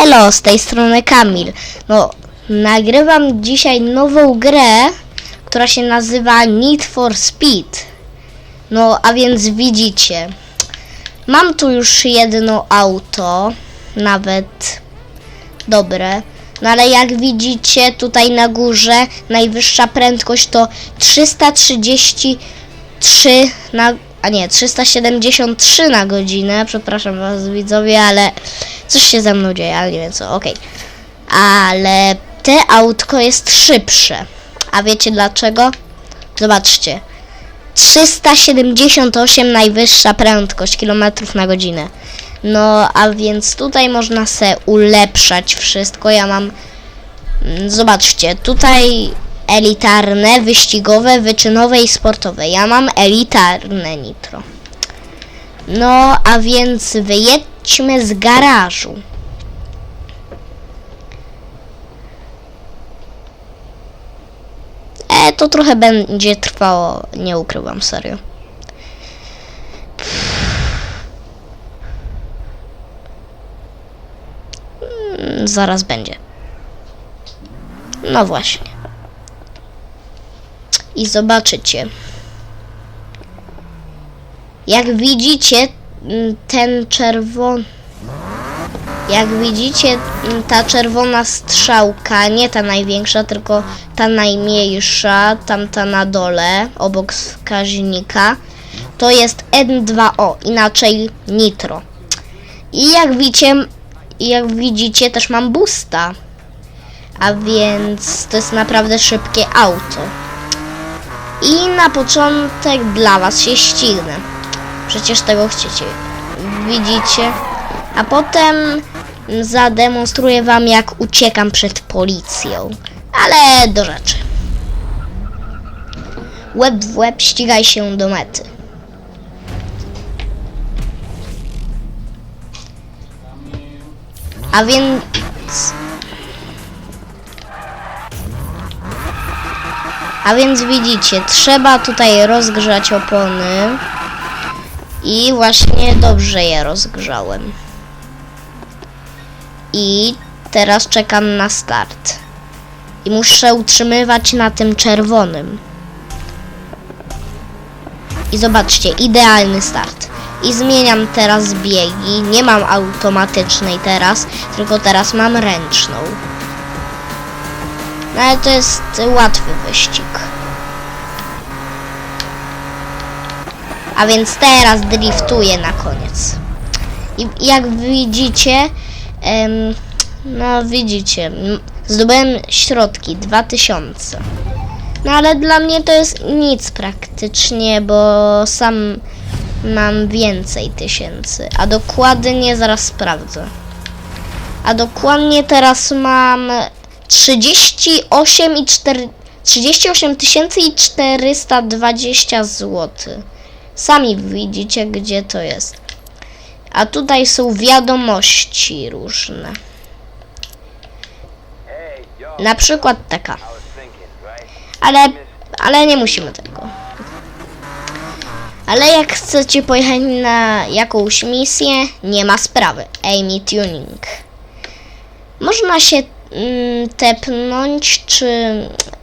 Elo, z tej strony Kamil. No, nagrywam dzisiaj nową grę, która się nazywa Need for Speed. No, a więc widzicie, mam tu już jedno auto, nawet dobre. No ale jak widzicie tutaj na górze najwyższa prędkość to 333 na a nie, 373 na godzinę. Przepraszam was widzowie, ale coś się ze mną dzieje, ale nie wiem co. Okej. Ale te autko jest szybsze. A wiecie dlaczego? Zobaczcie. 378 najwyższa prędkość kilometrów na godzinę. No, a więc tutaj można se ulepszać wszystko. Ja mam. mm, Zobaczcie, tutaj elitarne, wyścigowe, wyczynowe i sportowe. Ja mam elitarne nitro. No, a więc wyjedźmy z garażu. E, to trochę będzie trwało, nie ukrywam, serio. Mm, Zaraz będzie. No właśnie. I zobaczycie. Jak widzicie, mm, ten czerwony. Jak widzicie, mm, ta czerwona strzałka, nie ta największa, tylko ta najmniejsza, tamta na dole, obok wskaźnika, to jest N2O, inaczej nitro. I jak widzicie, jak widzicie, też mam boosta. A więc to jest naprawdę szybkie auto. I na początek dla was się ścignę. Przecież tego chcecie. Widzicie? A potem zademonstruję wam jak uciekam przed policją. Ale do rzeczy. Łeb w łeb ścigaj się do mety. A więc A więc widzicie, trzeba tutaj rozgrzać opony. I właśnie dobrze je rozgrzałem. I teraz czekam na start. I muszę utrzymywać na tym czerwonym. I zobaczcie, idealny start. I zmieniam teraz biegi. Nie mam automatycznej teraz, tylko teraz mam ręczną. No ale to jest łatwy wyścig. A więc teraz driftuję na koniec. I jak widzicie, em, no widzicie, zdobyłem środki 2000. No ale dla mnie to jest nic praktycznie, bo sam mam więcej tysięcy. A dokładnie zaraz sprawdzę. A dokładnie teraz mam 38 i 4, 38 tysięcy i 420 zł. Sami widzicie, gdzie to jest. A tutaj są wiadomości różne. Na przykład taka. Ale, ale nie musimy tego. Ale jak chcecie pojechać na jakąś misję, nie ma sprawy. Amy Tuning. Można się tepnąć, czy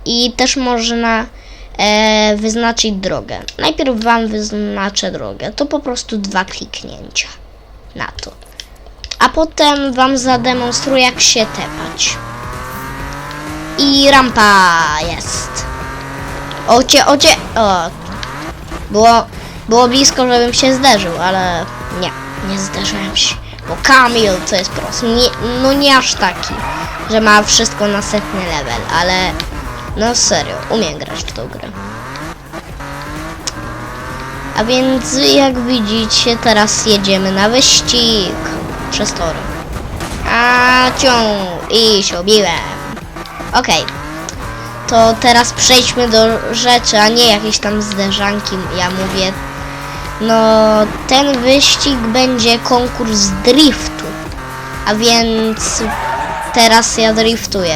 i też można e, wyznaczyć drogę. Najpierw Wam wyznaczę drogę. To po prostu dwa kliknięcia na to. A potem Wam zademonstruję, jak się tepać. I rampa jest. Ocie, ocie, o. Było, było blisko, żebym się zderzył, ale nie, nie zderzyłem się. Bo Kamil to jest prost. Nie, no nie aż taki, że ma wszystko na setny level, ale no serio, umiem grać w tą grę. A więc jak widzicie, teraz jedziemy na wyścig przez tory. A cią i się obiłem. Okej. To teraz przejdźmy do rzeczy, a nie jakieś tam zderzanki, ja mówię. No, ten wyścig będzie konkurs driftu. A więc teraz ja driftuję.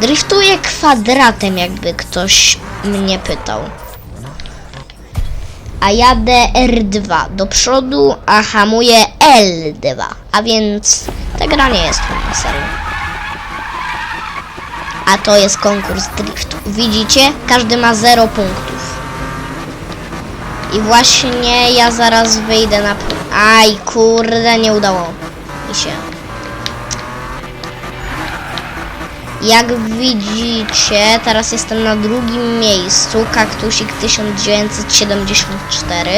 Driftuję kwadratem, jakby ktoś mnie pytał. A jadę R2 do przodu, a hamuję L2. A więc Ta gra nie jest trudna, serio. A to jest konkurs driftu. Widzicie? Każdy ma 0 punktów. I właśnie ja zaraz wyjdę na... Aj, kurde, nie udało mi się. Jak widzicie, teraz jestem na drugim miejscu, Kaktusik 1974.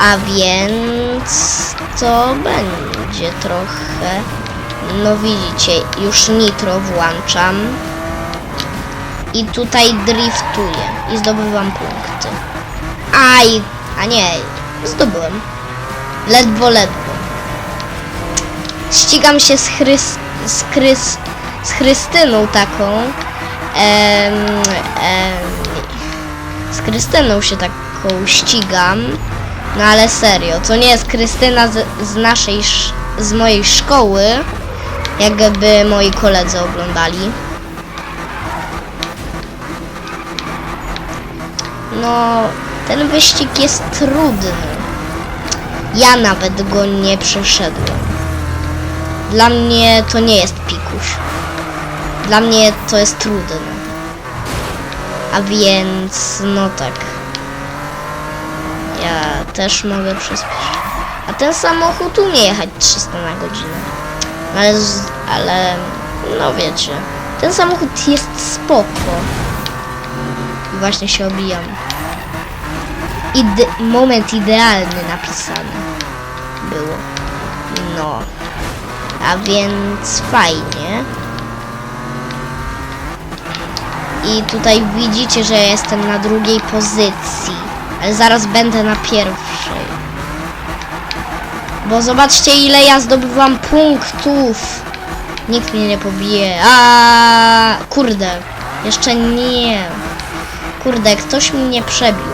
A więc to będzie trochę. No widzicie, już nitro włączam. I tutaj driftuję i zdobywam punkty. Aj, a nie, zdobyłem. Ledwo, ledwo. Ścigam się z, Chrys, z, Chrys, z Chrystyną taką. Em, em, z Krystyną się taką ścigam. No ale serio, to nie jest Krystyna z, z naszej, sz- z mojej szkoły, jakby moi koledzy oglądali. No, ten wyścig jest trudny. Ja nawet go nie przeszedłem. Dla mnie to nie jest pikuś. Dla mnie to jest trudne. A więc, no tak. Ja też mogę przyspieszyć. A ten samochód umie jechać 300 na godzinę. Ale, z- ale, no wiecie, ten samochód jest spoko. I właśnie się obijam. Ide moment idealny napisany było. No. A więc fajnie. I tutaj widzicie, że jestem na drugiej pozycji. Ale zaraz będę na pierwszej. Bo zobaczcie ile ja zdobywam punktów. Nikt mnie nie pobije. A kurde. Jeszcze nie. Kurde, ktoś mnie przebił.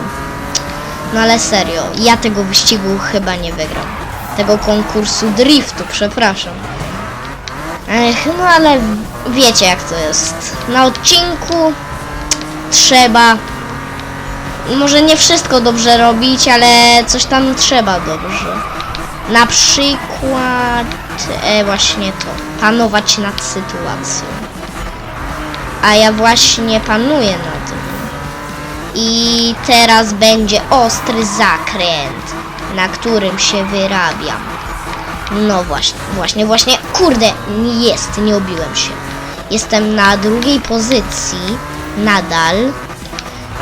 No ale serio, ja tego wyścigu chyba nie wygram. Tego konkursu driftu, przepraszam. Ech, no ale wiecie jak to jest. Na odcinku trzeba może nie wszystko dobrze robić, ale coś tam trzeba dobrze. Na przykład e, właśnie to, panować nad sytuacją. A ja właśnie panuję nad. I teraz będzie ostry zakręt, na którym się wyrabiam. No właśnie, właśnie, właśnie. Kurde, jest, nie obiłem się. Jestem na drugiej pozycji, nadal.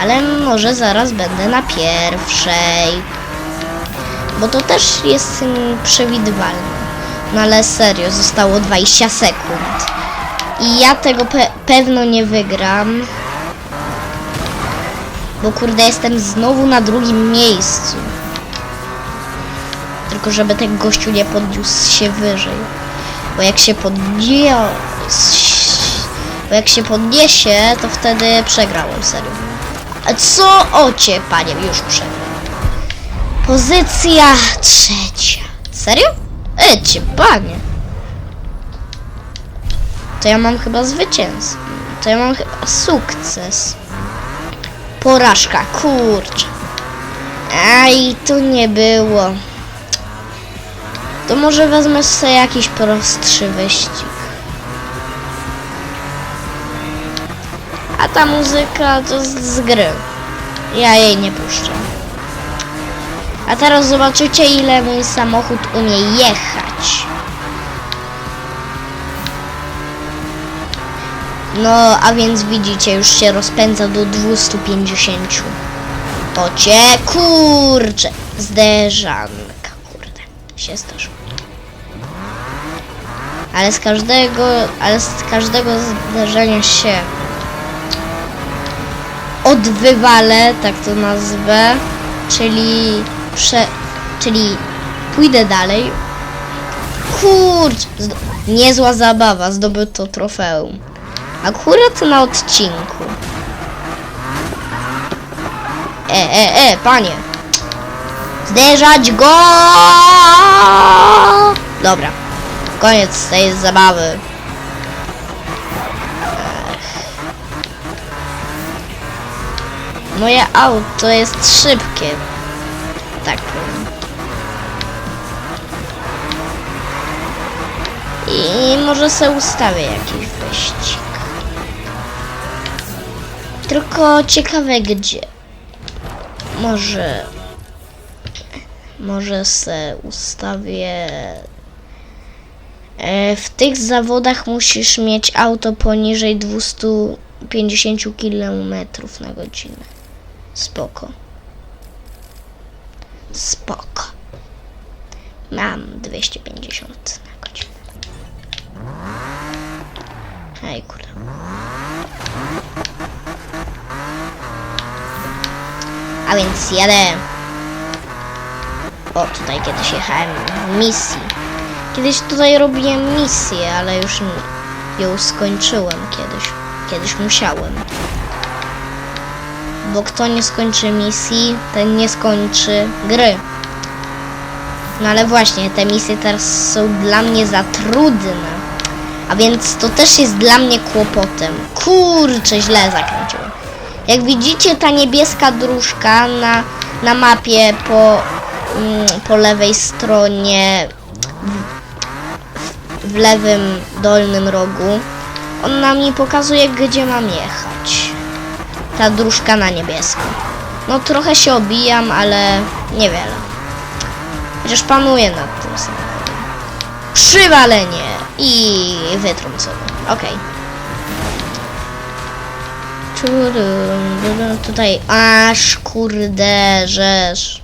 Ale może zaraz będę na pierwszej. Bo to też jest przewidywalne. No ale serio, zostało 20 sekund. I ja tego pe pewno nie wygram. Bo kurde, jestem znowu na drugim miejscu. Tylko żeby ten gościu nie podniósł się wyżej. Bo jak się podniesie... Bo jak się podniesie, to wtedy przegrałem, serio. A co? Ocie, panie, już przegrałem. Pozycja trzecia. Serio? Ecie, panie. To ja mam chyba zwycięstwo. To ja mam chyba sukces. Porażka, kurczę. Aj, tu nie było. To może wezmę sobie jakiś prostszy wyścig. A ta muzyka to z, z gry. Ja jej nie puszczam. A teraz zobaczycie ile mój samochód umie jechać. No, a więc widzicie, już się rozpędza do 250. Ocie, kurcze, zderzanka, kurde, się zdarzyło. Ale z każdego, ale z każdego zderzenia się odwywalę, tak to nazwę, czyli prze, czyli pójdę dalej. Kurcz, zdo- niezła zabawa, zdobyto trofeum. Akurat na odcinku. E, e, e, panie. Zderzać go! Dobra. Koniec tej zabawy. Moje auto jest szybkie. Tak powiem. I może se ustawię jakiś wyścig. Tylko ciekawe gdzie. Może... Może se ustawię... E, W tych zawodach musisz mieć auto poniżej 250 km na godzinę. Spoko. Spoko. Mam 250 na godzinę. Ej, kurde. A więc jadę. O, tutaj kiedyś jechałem w misji. Kiedyś tutaj robiłem misję, ale już ją skończyłem kiedyś. Kiedyś musiałem. Bo kto nie skończy misji, ten nie skończy gry. No ale właśnie, te misje teraz są dla mnie za trudne. A więc to też jest dla mnie kłopotem. Kurczę, źle zakręciłem. Jak widzicie, ta niebieska dróżka na, na mapie po, mm, po lewej stronie, w, w lewym dolnym rogu, ona mi pokazuje, gdzie mam jechać. Ta dróżka na niebiesko. No trochę się obijam, ale niewiele. Chociaż panuję nad tym samochodem. Przywalenie i wytrącone. Okej. Tudum, Tutaj aż kurde rzesz.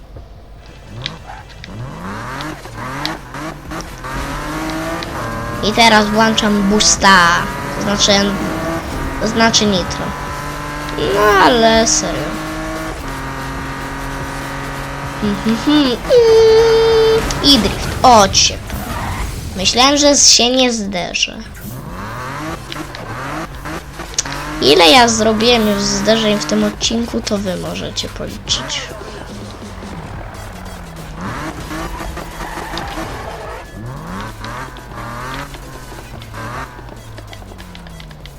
I teraz włączam boosta. To znaczy, to znaczy nitro. No ale serio. I drift. O ciep. Myślałem, że się nie zderzę. Ile ja zrobiłem już zderzeń w tym odcinku, to wy możecie policzyć.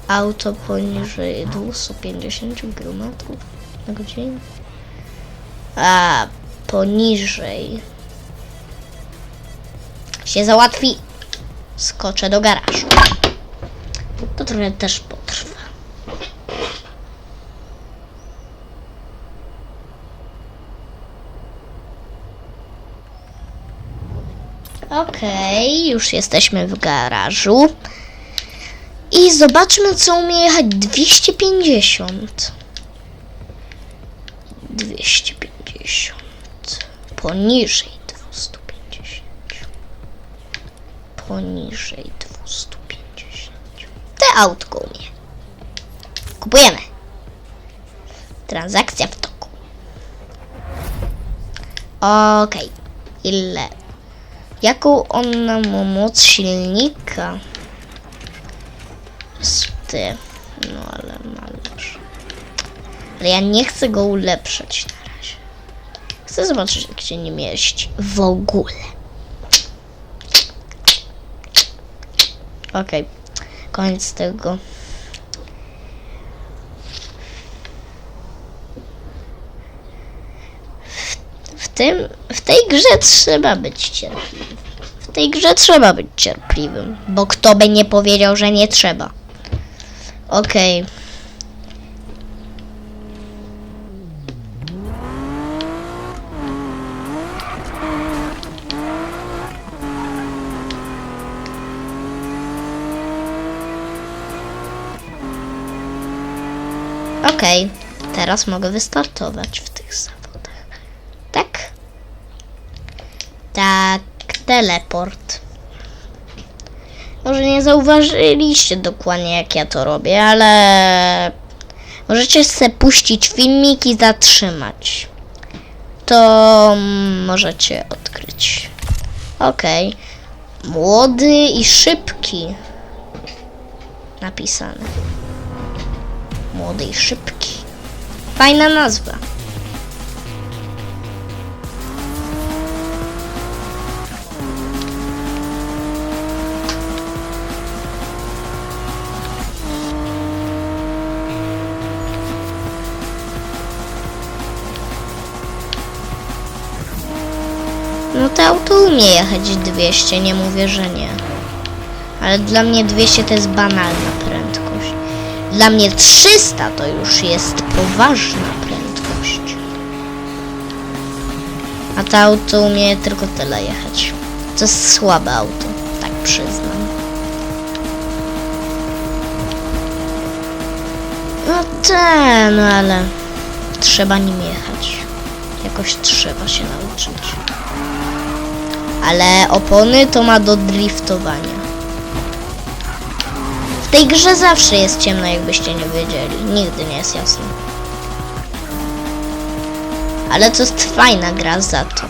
Auto poniżej 250 km na godzinę. A poniżej się załatwi. Skoczę do garażu. To trochę też potrwa. Okej, już jesteśmy w garażu. I zobaczmy, co umie jechać 250. 250. Poniżej 250. Poniżej 250. Te autko umie. Kupujemy. Transakcja w toku. Okej. Ile? Jaką on ma moc silnika? Ty. No ale malarz. Ale ja nie chcę go ulepszać na razie. Chcę zobaczyć, jak się nie mieści. W ogóle. Okej. Koniec tego. Tym, w tej grze trzeba być cierpliwym. W tej grze trzeba być cierpliwym, bo kto by nie powiedział, że nie trzeba. Okej. Okej, teraz mogę wystartować w tych zawodach. Tak? Tak, teleport. Może nie zauważyliście dokładnie jak ja to robię, ale możecie sobie puścić filmik i zatrzymać. To możecie odkryć. Okej. Młody i szybki. Napisane. Młody i szybki. Fajna nazwa. To umie jechać 200, nie mówię, że nie. Ale dla mnie 200 to jest banalna prędkość. Dla mnie 300 to już jest poważna prędkość. A to auto umie tylko tyle jechać. To jest słabe auto, tak przyznam. No ten, ale trzeba nim jechać. Jakoś trzeba się nauczyć. Ale opony to ma do driftowania. W tej grze zawsze jest ciemno, jakbyście nie wiedzieli. Nigdy nie jest jasno. Ale to jest fajna gra za to.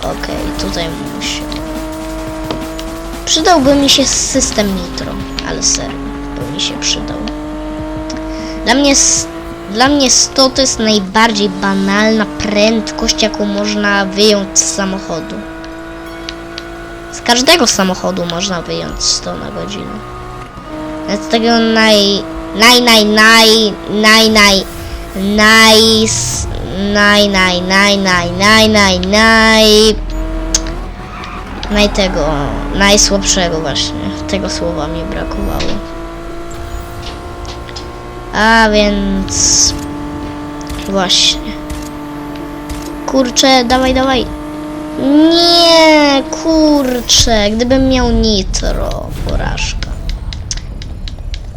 Okej, tutaj muszę. Przydałby mi się system nitro, ale serio, by mi się przydał. Dla mnie, dla mnie 100 to jest najbardziej banalna prędkość, jaką można wyjąć z samochodu. Z każdego samochodu można wyjąć 100 na godzinę. Z tego naj, naj, naj, naj, naj, naj, naj, naj, naj, naj, naj, naj, naj, naj, naj tego, najsłabszego właśnie. Tego słowa mi brakowało. A więc właśnie. Kurczę, dawaj, dawaj. Nie, kurczę, gdybym miał nitro, porażka.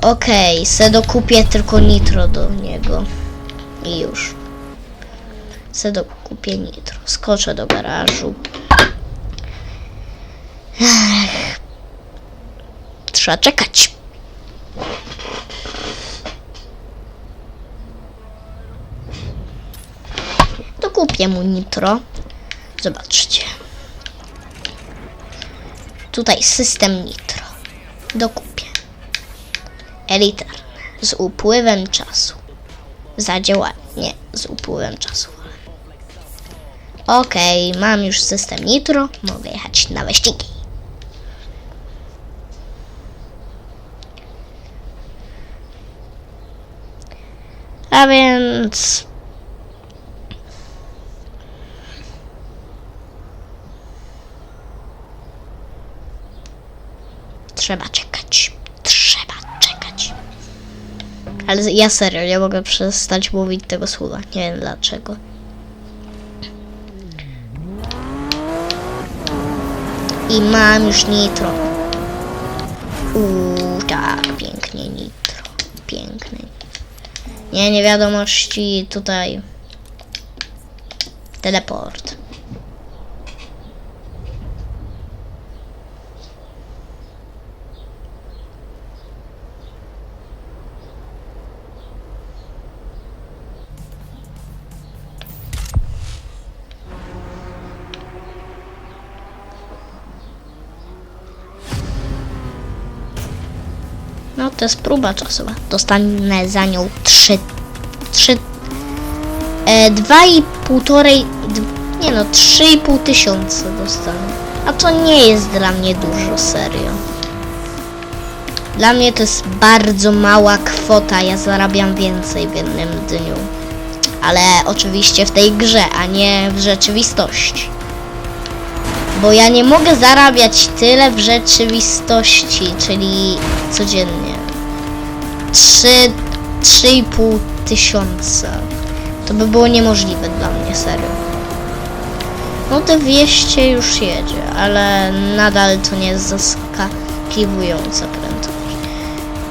Okej, se dokupię tylko nitro do niego. I już. Se dokupię nitro. Skoczę do garażu. Ech. Trzeba czekać. Dokupię mu nitro. Zobaczcie. Tutaj system nitro. Dokupię. Elitarny. Z upływem czasu. Zadziałanie. Nie, z upływem czasu. Okej, mam już system nitro. Mogę jechać na wyścigi. A więc... Trzeba czekać. Trzeba czekać. Ale ja serio nie mogę przestać mówić tego słowa. Nie wiem dlaczego. I mam już nitro. Uuu, tak, pięknie nitro. Pięknie. Nie, nie wiadomości tutaj. Teleport. To jest próba czasowa. Dostanę za nią 3, 3, e, 2 i półtorej, d- nie no, 3,5 tysiąca dostanę. A to nie jest dla mnie dużo, serio. Dla mnie to jest bardzo mała kwota, ja zarabiam więcej w jednym dniu. Ale oczywiście w tej grze, a nie w rzeczywistości. Bo ja nie mogę zarabiać tyle w rzeczywistości, czyli codziennie. 3, 3,5 tysiąca. To by było niemożliwe dla mnie, serio. No te 200 już jedzie, ale nadal to nie jest zaskakiwująca prędkość.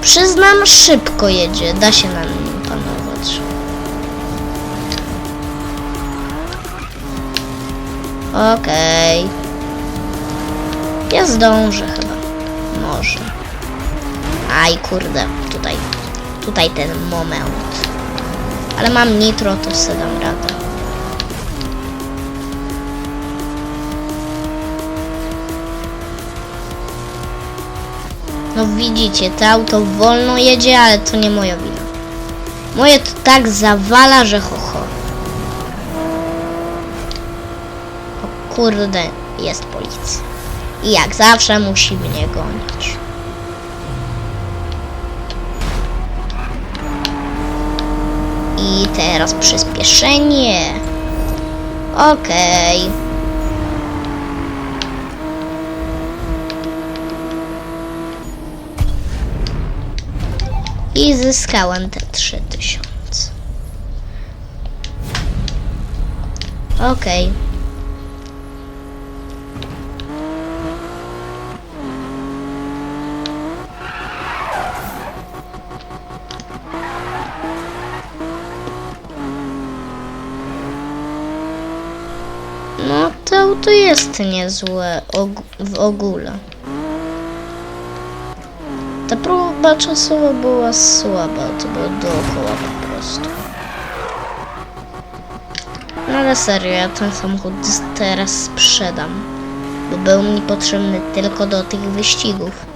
Przyznam, szybko jedzie, da się na nim panować. Okej. Ja zdążę chyba. Może. Aj, kurde, tutaj. Tutaj ten moment. Ale mam nitro, to sobie dam radę. No widzicie, to auto wolno jedzie, ale to nie moja wina. Moje to tak zawala, że ho ho. O kurde, jest policja. I jak zawsze musi mnie gonić. Teraz przyspieszenie. Okej. Okay. I zyskałem te 3000. Okej. Okay. To jest niezłe og- w ogóle. Ta próba czasowa była słaba, to było dookoła po prostu. No ale serio, ja ten samochód teraz sprzedam, bo był mi potrzebny tylko do tych wyścigów.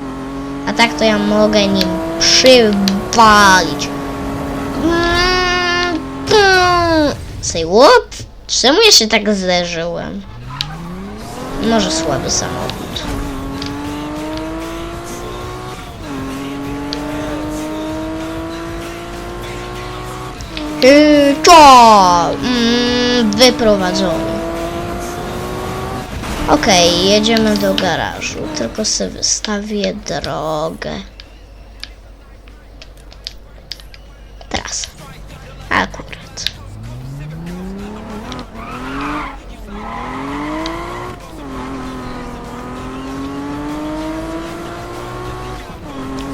A tak to ja mogę nim przywalić. Say what? Czemu ja się tak zderzyłem? Może słaby samochód. Yy, Co? Mm, wyprowadzony. Okej, jedziemy do garażu. Tylko sobie wystawię drogę.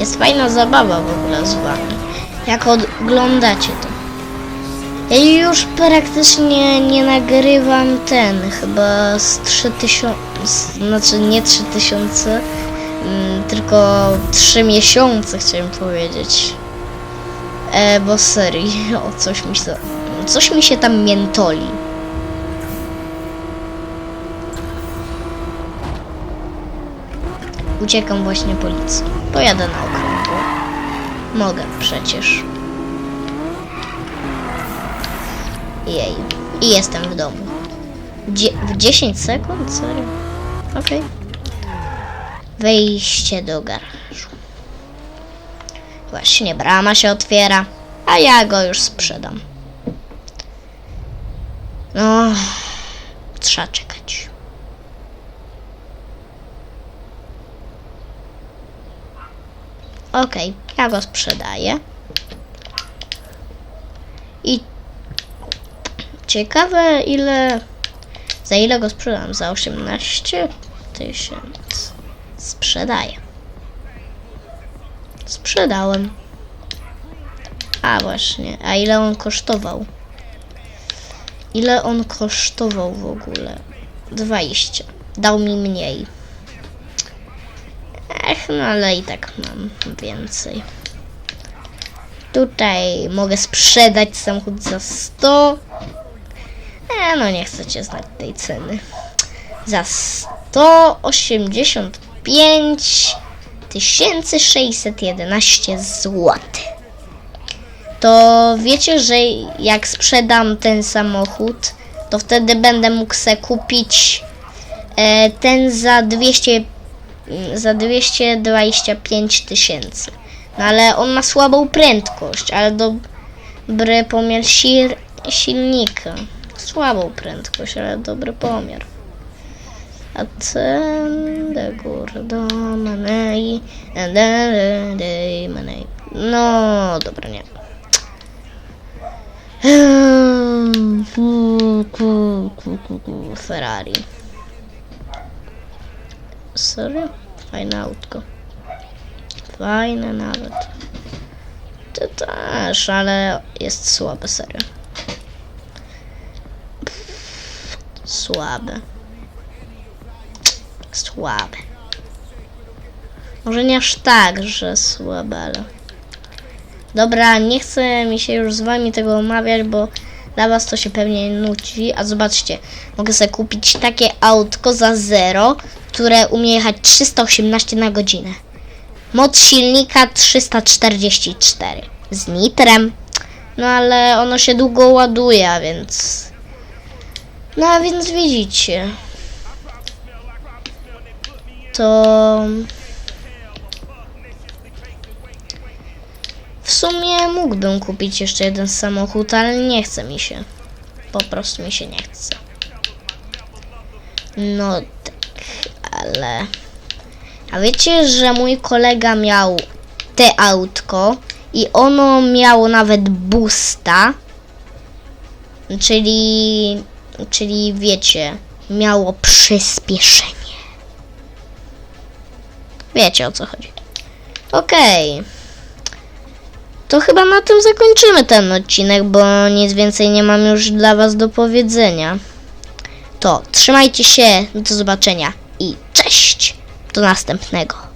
Jest fajna zabawa w ogóle z wami. Jak oglądacie to. Ja już praktycznie nie nagrywam ten, chyba z 3000, znaczy nie 3000, mm, tylko 3 miesiące chciałem powiedzieć. E, bo serio, coś mi się, coś mi się tam miętoli. Uciekam właśnie policji. Pojadę na okrągło. Mogę przecież. Jej. I jestem w domu. Dzie w 10 sekund? Serio? Okej. Wejście do garażu. Właśnie brama się otwiera, a ja go już sprzedam. No, trzeba Okej, ja go sprzedaję. I ciekawe ile... Za ile go sprzedam? Za 18 tysięcy. Sprzedaję. Sprzedałem. A właśnie, a ile on kosztował? Ile on kosztował w ogóle? 20. Dał mi mniej. Ech, no ale i tak mam więcej. Tutaj mogę sprzedać samochód za 100. E, no nie chcecie znać tej ceny. Za 185 611 zł. To wiecie, że jak sprzedam ten samochód, to wtedy będę mógł se kupić e, ten za 200 mm, za 225 tysięcy. No ale on ma słabą prędkość, ale dobry pomiar sil silnika. Słabą prędkość, ale dobry pomiar. A ten de góry do de Manei. No, dobra, nie. Ehm, Ferrari. Serio? Fajne autko. Fajne nawet. To też, ale jest słabe, serio. Słabe. Słabe. Może nie aż tak, że słabe, ale... Dobra, nie chcę mi się już z wami tego omawiać, bo dla was to się pewnie nudzi. A zobaczcie, mogę sobie kupić takie autko za zero, które umie jechać 318 na godzinę. Moc silnika 344 z nitrem. No ale ono się długo ładuje, a więc... No a więc widzicie. To... W sumie mógłbym kupić jeszcze jeden samochód, ale nie chce mi się. Po prostu mi się nie chce. No ale... A wiecie, że mój kolega miał te autko I ono miało nawet boosta. Czyli, czyli wiecie, miało przyspieszenie. Wiecie o co chodzi. Okej. To chyba na tym zakończymy ten odcinek, bo nic więcej nie mam już dla Was do powiedzenia. To trzymajcie się, do zobaczenia i cześć! Do następnego.